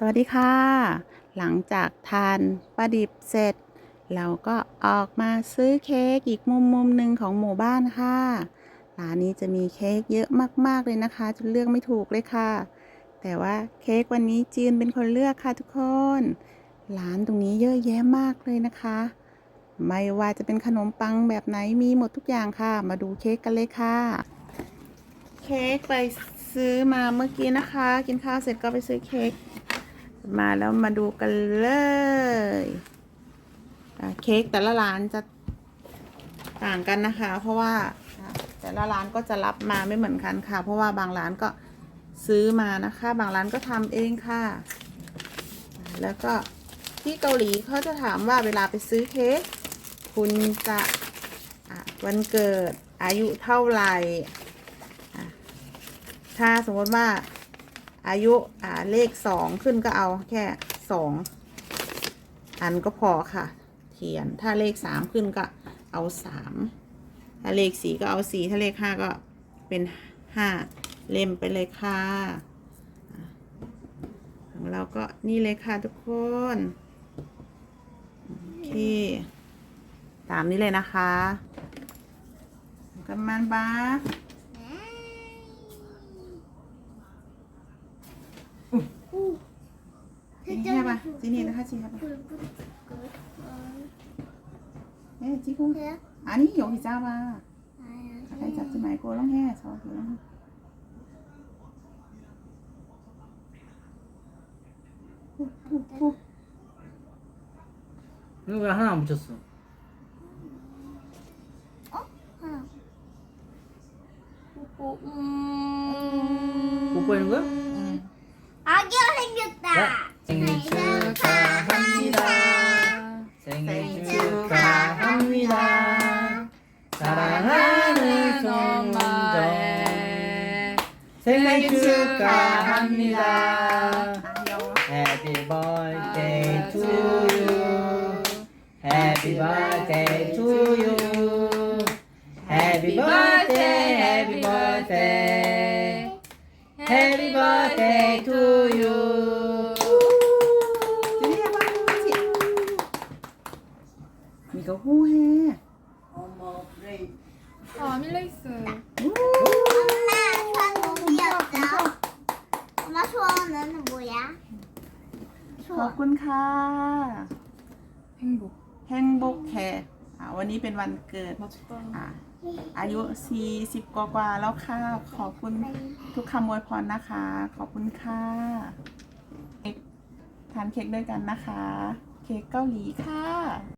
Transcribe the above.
สวัสดีค่ะ หลังจากทานปลาดิบเสร็จ เราก็ออกมาซื้อเค้กอีกมุมมุมหนึ่งของหมู่บ้านค่ะ ร้านนี้จะมีเค้กเยอะมากๆเลยนะคะจนเลือกไม่ถูกเลยค่ะ แต่ว่าเค้กวันนี้จีนเป็นคนเลือกค่ะทุกคน ร้านตรงนี้เยอะแยะมากเลยนะคะ ไม่ว่าจะเป็นขนมปังแบบไหนมีหมดทุกอย่างค่ะ มาดูเค้กกันเลยค่ะ เค้กไปซื้อมาเมื่อกี้นะคะ กินข้าวเสร็จก็ไปซื้อเค้ก มาแล้วมาดูกันเลยเค้กแต่ละร้านจะต่างกันนะคะ เพราะว่าแต่ละร้านก็จะรับมาไม่เหมือนกันค่ะ เพราะว่าบางร้านก็ซื้อมานะคะ บางร้านก็ทำเองค่ะ แล้วก็ที่เกาหลีเขาจะถามว่าเวลาไปซื้อเค้กคุณจะะวันเกิดอายุเท่าไหร่ถ้าสมมติว่า อายุอ่าเลขสองขึ้นก็เอาแค่สองอันก็พอค่ะเทียนถ้าเลขสามขึ้นก็เอาสามถ้าเลขสี่ก็เอาสี่ถ้าเลขห้าก็เป็นห้าเล่มไปเลยค่ะอะของเราก็นี่เลยค่ะทุกคนโอเคตามนี้เลยนะคะกันมันบ้า 해봐. 지니는 그, 그, 그, 하지 해봐. 네, 지고. 아니 여기 잡아. 아, 가까이 예. 잡지 말고 롱 해. 저 롱. 이거 왜 어? 하나 안 붙였어? 뽀뽀 음... 뽀뽀하는 거야? 아기가 생겼다. 야. 생일 축하합니다. 생일 축하합니다. 사랑하는 송정의 생일 축하합니다. Happy birthday to you. Happy birthday to you. Happy birthday, happy birthday. Happy birthday to you. 호해. 아, 아밀레이스. 엄마 좋아하는 뭐였어? 엄마 좋아하는 뭐야? ขอบคุณค่ะ 행복. แฮงบกแคอ่าวันนี้เป็นวันเกิด 맛있다. อ่าอายุ 40 กว่ากว่าๆแล้วค่ะ ขอบคุณทุกคำอวยพรนะคะ ขอบคุณค่ะทานเค้กด้วยกันนะคะ เค้กเกาหลีค่ะ